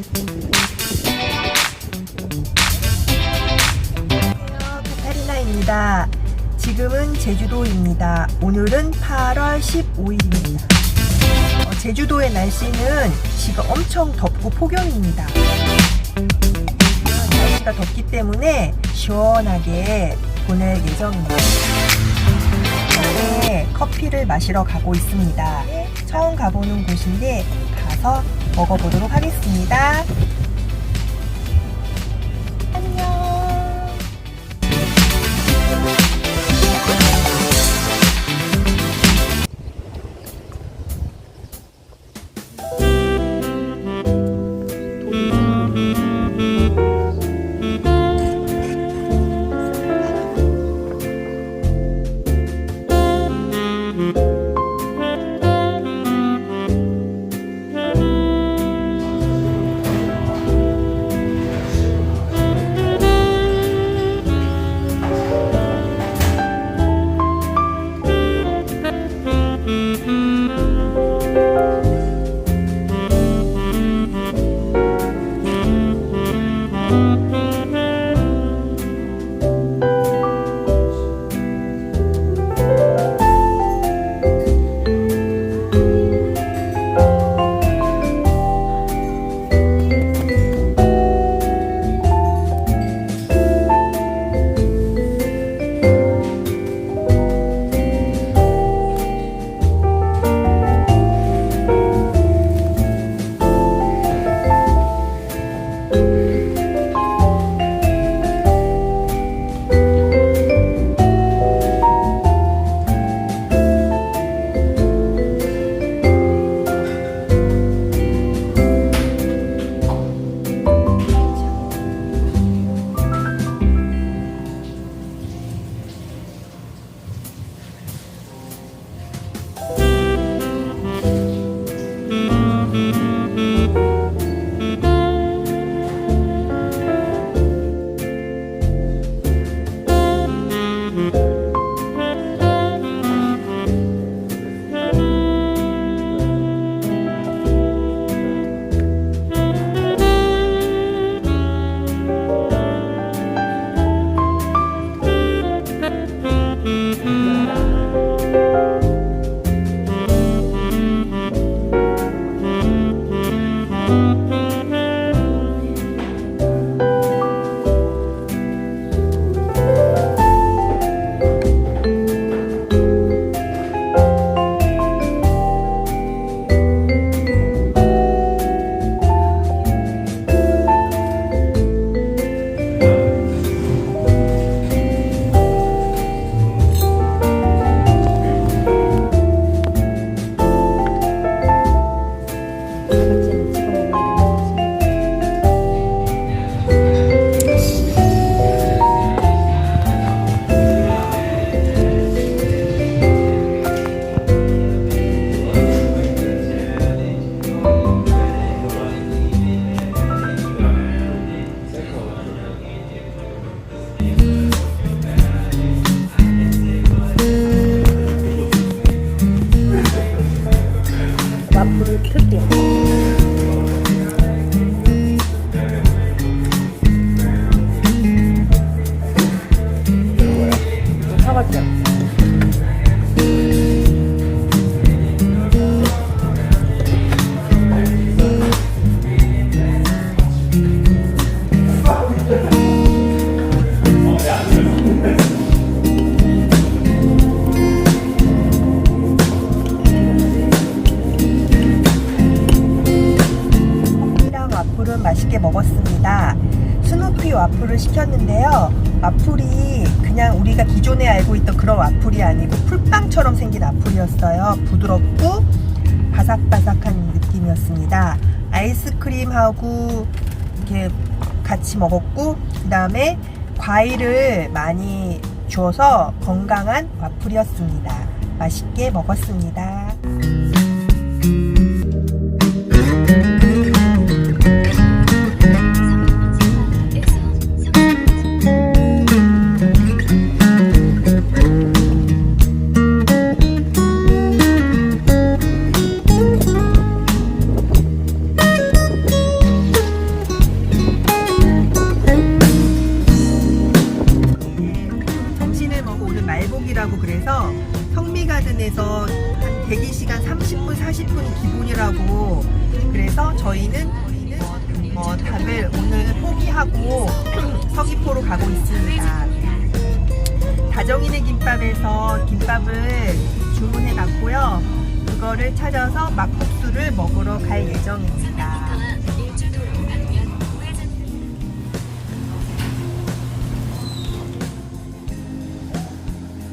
안녕하세요. 카타리나입니다. 지금은 제주도입니다. 오늘은 8월 15일입니다. 어, 제주도의 날씨는 지금 엄청 덥고 폭염입니다. 날씨가 덥기 때문에 시원하게 보낼 예정입니다. 네, 커피를 마시러 가고 있습니다. 처음 가보는 곳인데 가서 먹어보도록 하겠습니다. 시켰는데요. 와플이 그냥 우리가 기존에 알고 있던 그런 와플이 아니고 풀빵처럼 생긴 와플이었어요. 부드럽고 바삭바삭한 느낌이었습니다. 아이스크림하고 이렇게 같이 먹었고 그 다음에 과일을 많이 주어서 건강한 와플이었습니다. 맛있게 먹었습니다. 가고 있습니다. 다정이네 김밥에서 김밥을 주문해 갔고요. 그거를 찾아서 막국수를 먹으러 갈 예정입니다.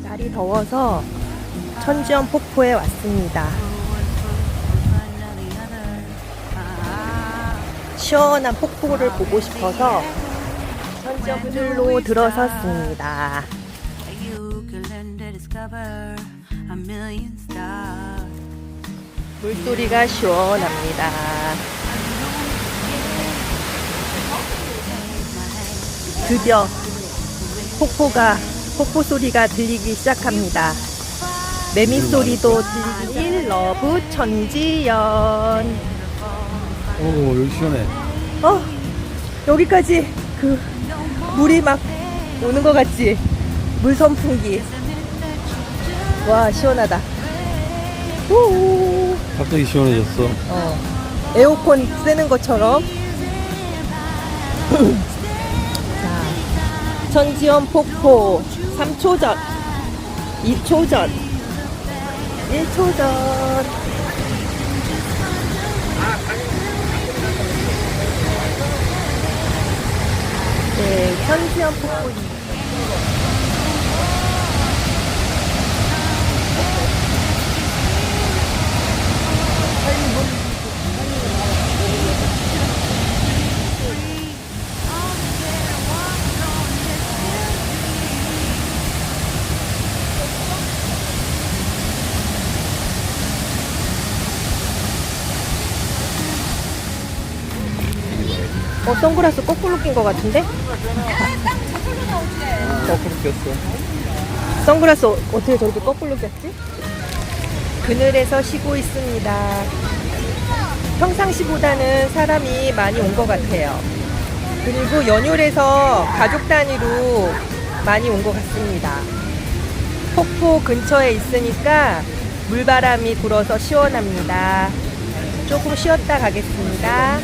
날이 더워서 천지연 폭포에 왔습니다. 시원한 폭포를 보고 싶어서 천 호텔로 들어섰습니다. 물소리가 시원합니다. 드디어 폭포가 폭포 소리가 들리기 시작합니다. 매미 소리도 들리니 러브 천지연. 오 여기 시원해 어 여기까지 그 물이 막 오는 것 같지? 물 선풍기. 와 시원하다. 오. 갑자기 시원해졌어 어, 에어컨 쓰는 것처럼. 자, 천지연 폭포 3초 전, 2초 전, 1초 전. 네, 천지연 폭포. 어, 선글라스 거꾸로 낀 것 같은데? 거꾸로 꼈어 선글라스 어- 어떻게 저렇게 거꾸로 꼈지? 그늘에서 쉬고 있습니다. 평상시보다는 사람이 많이 온 것 같아요. 그리고 연휴라서 가족 단위로 많이 온 것 같습니다. 폭포 근처에 있으니까 물바람이 불어서 시원합니다. 조금 쉬었다 가겠습니다.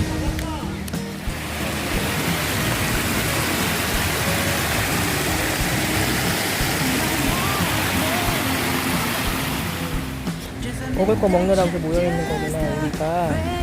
먹을 거 먹느라고 모여 있는 거구나 우리가.